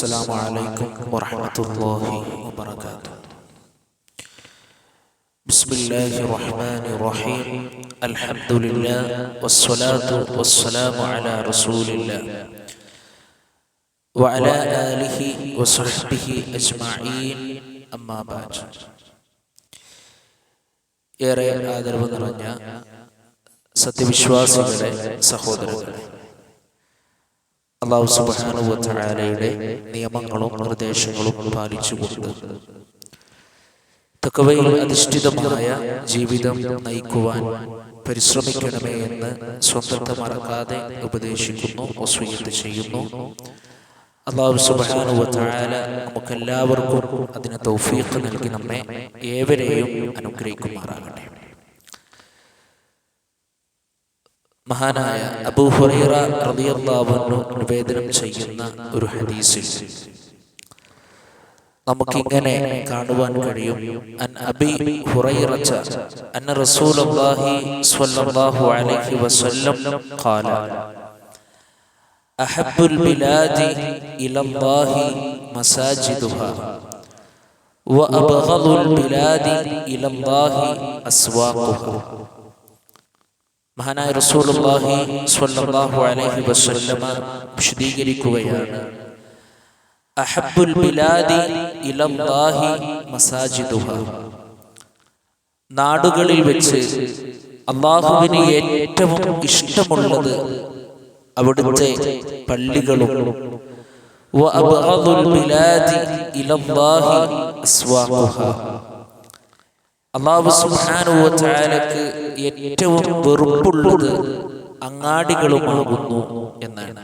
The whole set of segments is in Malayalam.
السلام عليكم ورحمة الله وبركاته بسم الله الرحمن الرحيم الحمد لله والصلاة والسلام على رسول الله وعلى آله وصحبه أجمعين أما بعد ഏറെ ആദരവ് നിറഞ്ഞ സത്യവിശ്വാസികളെ സഹോദരങ്ങളെ അള്ളാഹു സുബാനുവലയുടെ നിയമങ്ങളും നിർദ്ദേശങ്ങളും പാലിച്ചുകൊണ്ട് തക്കവയിൽ അധിഷ്ഠിതമായ ജീവിതം നയിക്കുവാൻ പരിശ്രമിക്കണമേ എന്ന് സ്വന്തത്തെ മറക്കാതെ ഉപദേശിക്കുന്നു സ്വീകൃത ചെയ്യുന്നു. അള്ളാഹു സുബാനുവല നമുക്കെല്ലാവർക്കും അതിന് തൗഫീഖ് നൽകി നമ്മെ ഏവരെയും അനുഗ്രഹിക്കുമാറാകട്ടെ. മഹാനായ അബൂ ഹുറൈറ റബിയല്ലാവുന്നു നിവേദനം ചെയ്യുന്ന ഒരു ഹദീസിൽ നമുക്കിങ്ങനെ കാണുവാൻ കഴിയും. അൻ അബി ഹുറൈറച്ച അൻ റസൂലുള്ളാഹി സ്വല്ലല്ലാഹു അലൈഹി വസല്ലം ഖാല അഹബ്ബുൽ ബിലാദി ഇലല്ലാഹി മസാജിദുഹ വഅബ്ഗദുൽ ബിലാദി ഇലല്ലാഹി അസ്വാഖുഹ. മഹാനായ റസൂലുള്ളാഹി സ്വല്ലല്ലാഹു അലൈഹി വസല്ലമ വിശദീകരിക്കുകയാണ്. അഹബ്ബുൽ ബിലാദി ഇലല്ലാഹി മസാജിദുഹ. നാടുകളിൽ വെച്ച് അള്ളാഹുവിന് ഏറ്റവും ഇഷ്ടമുള്ളത് അവിടുത്തെ പള്ളികളും. വഅബ്ഗദുൽ ബിലാദി ഇലല്ലാഹി അസ്വാഖുഹ. അള്ളാഹു സുബ്ഹാനഹു വതആലക്ക് ഏറ്റവും വെറുപ്പുള്ളത് അങ്ങാടികളുമാകുന്നു എന്നാണ്.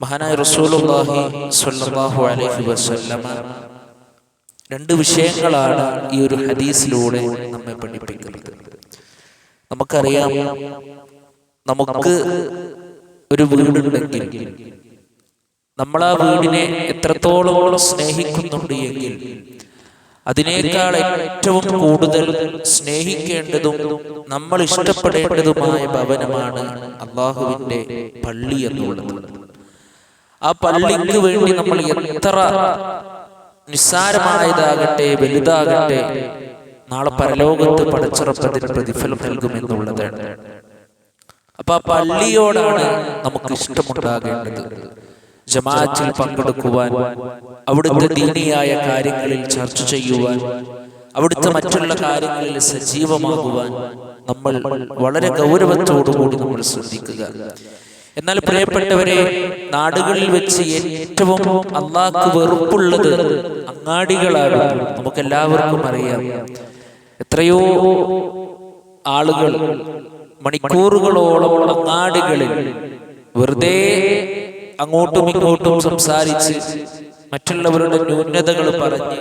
മഹാനായ റസൂലുള്ളാഹി സ്വല്ലല്ലാഹു അലൈഹി വസല്ലമ രണ്ട് വിഷയങ്ങളാണ് ഈ ഒരു ഹദീസിലൂടെ നമ്മെ പഠിപ്പിക്കുന്നത്. നമുക്കറിയാം നമുക്ക് ഒരു വീടുണ്ടെങ്കിൽ നമ്മൾ ആ വീടിനെ എത്രത്തോളം സ്നേഹിക്കുന്നുണ്ട് എങ്കിൽ അതിനേക്കാൾ ഏറ്റവും കൂടുതൽ സ്നേഹിക്കേണ്ടതും നമ്മൾ ഇഷ്ടപ്പെടേണ്ടതുമായ ഭവനമാണ് അള്ളാഹുവിന്റെ പള്ളി എന്നുള്ളത്. ആ പള്ളിക്ക് വേണ്ടി നമ്മൾ എത്ര നിസ്സാരമായതാകട്ടെ വലുതാകട്ടെ നാളെ പരലോകത്ത് പടച്ചുറപ്പത്തിന് പ്രതിഫലം നൽകുമെന്നുള്ളതാണ്. അപ്പൊ ആ പള്ളിയോടാണ് നമുക്ക് ഇഷ്ടമുണ്ടാകേണ്ടത്. ജമാഅത്തിൽ പങ്കെടുക്കുവാൻ അവിടുത്തെ ദീനിയായ കാര്യങ്ങളിൽ ചർച്ച ചെയ്യുവാൻ അവിടുത്തെ മറ്റുള്ള കാര്യങ്ങളിൽ സജീവമാകുവാൻ നമ്മൾ വളരെ ഗൗരവത്തോടുകൂടി നമ്മൾ ശ്രദ്ധിക്കുക. എന്നാൽ പ്രിയപ്പെട്ടവരെ നാടുകളിൽ വെച്ച് ഏറ്റവും അള്ളാഹ്ക്ക് വെറുപ്പുള്ളത് അങ്ങാടികളാണ്. നമുക്ക് എല്ലാവർക്കും അറിയാം. എത്രയോ ആളുകൾ മണിക്കൂറുകളോളം അങ്ങാടികളിൽ വെറുതെ അങ്ങോട്ടും ഇങ്ങോട്ടും സംസാരിച്ച് മറ്റുള്ളവരുടെ ന്യൂനതകൾ പറഞ്ഞ്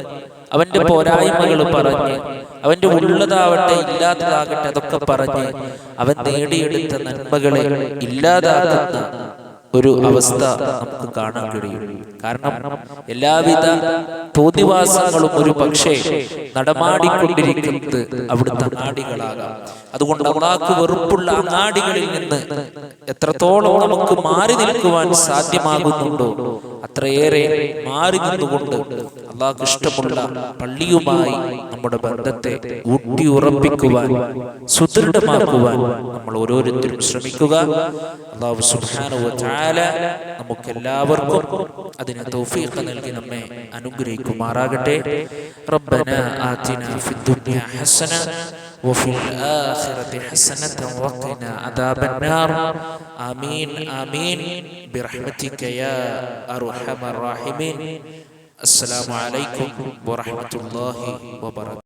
അവന്റെ പോരായ്മകൾ പറഞ്ഞ് അവന്റെ ഉള്ളതാവട്ടെ ഇല്ലാത്തതാകട്ടെ അതൊക്കെ പറഞ്ഞ് അവൻ നേടിയെടുത്ത നന്മകളെ ഇല്ലാതാക്കുന്ന ഒരു അവസ്ഥ നമുക്ക് കാണാൻ കഴിയും. കാരണം എല്ലാവിധ തോന്നിവാസങ്ങളും ഒരു പക്ഷേ നടമാടിക്കൊണ്ടിരിക്കുന്നത് അവിടുത്തെ അങ്ങാടികളാകാം. അതുകൊണ്ട് അള്ളാഹ്ക്ക് വെറുപ്പുള്ള അങ്ങാടികളിൽ നിന്ന് എത്രത്തോളം നമുക്ക് മാറി നിൽക്കുവാൻ സാധ്യമാകുന്നുണ്ടോ അത്രയേറെ മാറി നിന്നുകൊണ്ട് അള്ളാഹ് ഇഷ്ടമുള്ള പള്ളിയുമായി നമ്മുടെ ബന്ധത്തെ ഊട്ടി ഉറപ്പിക്കുവാൻ സുദൃഢമാക്കുവാൻ നമ്മൾ ഓരോരുത്തരും ശ്രമിക്കുക. അള്ളാഹു സുബ്ഹാനഹു ചാല നമുക്ക് എല്ലാവർക്കും അതിന് തൗഫീഖ് നൽകി നമ്മെ അനുഗ്രഹിക്കുമാറാകട്ടെ റബ്ബന ആതിന ഫിദ്ദുനിയ ഹസന وفي الآخرة حسنة وقنا عذاب النار آمين آمين برحمتك يا أرحم الراحمين السلام عليكم ورحمة الله وبركاته